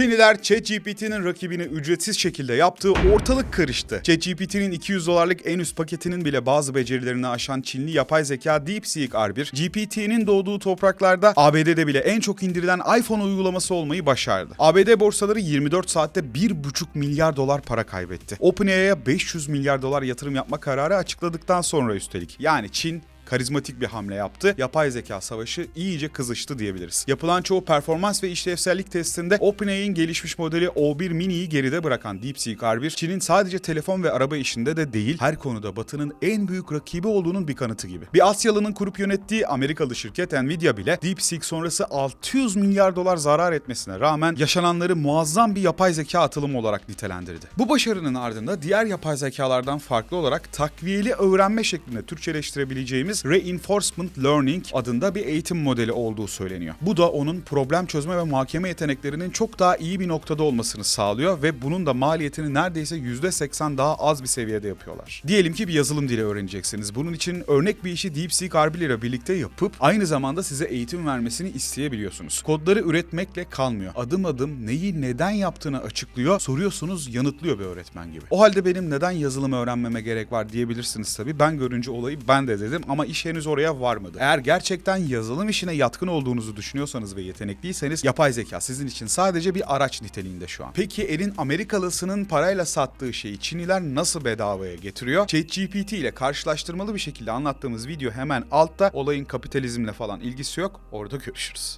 Çinliler ChatGPT'nin rakibini ücretsiz şekilde yaptığı ortalık karıştı. ChatGPT'nin 200 dolarlık en üst paketinin bile bazı becerilerini aşan Çinli yapay zeka DeepSeek R1, GPT'nin doğduğu topraklarda ABD'de bile en çok indirilen iPhone uygulaması olmayı başardı. ABD borsaları 24 saatte 1,5 milyar dolar para kaybetti. OpenAI'ya 500 milyar dolar yatırım yapma kararı açıkladıktan sonra üstelik. Yani Çin karizmatik bir hamle yaptı. Yapay zeka savaşı iyice kızıştı diyebiliriz. Yapılan çoğu performans ve işlevsellik testinde OpenAI'nin gelişmiş modeli O1 Mini'yi geride bırakan DeepSeek R1, Çin'in sadece telefon ve araba işinde de değil, her konuda Batı'nın en büyük rakibi olduğunun bir kanıtı gibi. Bir Asyalı'nın kurup yönettiği Amerikalı şirket Nvidia bile DeepSeek sonrası 600 milyar dolar zarar etmesine rağmen yaşananları muazzam bir yapay zeka atılımı olarak nitelendirdi. Bu başarının ardında diğer yapay zekalardan farklı olarak takviyeli öğrenme şeklinde Türkçeleştirebileceğimiz Reinforcement Learning adında bir eğitim modeli olduğu söyleniyor. Bu da onun problem çözme ve muhakeme yeteneklerinin çok daha iyi bir noktada olmasını sağlıyor ve bunun da maliyetini neredeyse %80 daha az bir seviyede yapıyorlar. Diyelim ki bir yazılım dili öğreneceksiniz. Bunun için örnek bir işi DeepSeek R1 ile birlikte yapıp aynı zamanda size eğitim vermesini isteyebiliyorsunuz. Kodları üretmekle kalmıyor. Adım adım neyi neden yaptığını açıklıyor, soruyorsunuz yanıtlıyor bir öğretmen gibi. O halde benim neden yazılım öğrenmeme gerek var diyebilirsiniz tabii. Ben görünce olayı ben de dedim ama iş henüz oraya varmadı. Eğer gerçekten yazılım işine yatkın olduğunuzu düşünüyorsanız ve yetenekliyseniz yapay zeka sizin için sadece bir araç niteliğinde şu an. Peki elin Amerikalısının parayla sattığı şeyi Çinliler nasıl bedavaya getiriyor? ChatGPT ile karşılaştırmalı bir şekilde anlattığımız video hemen altta. Olayın kapitalizmle falan ilgisi yok. Orada görüşürüz.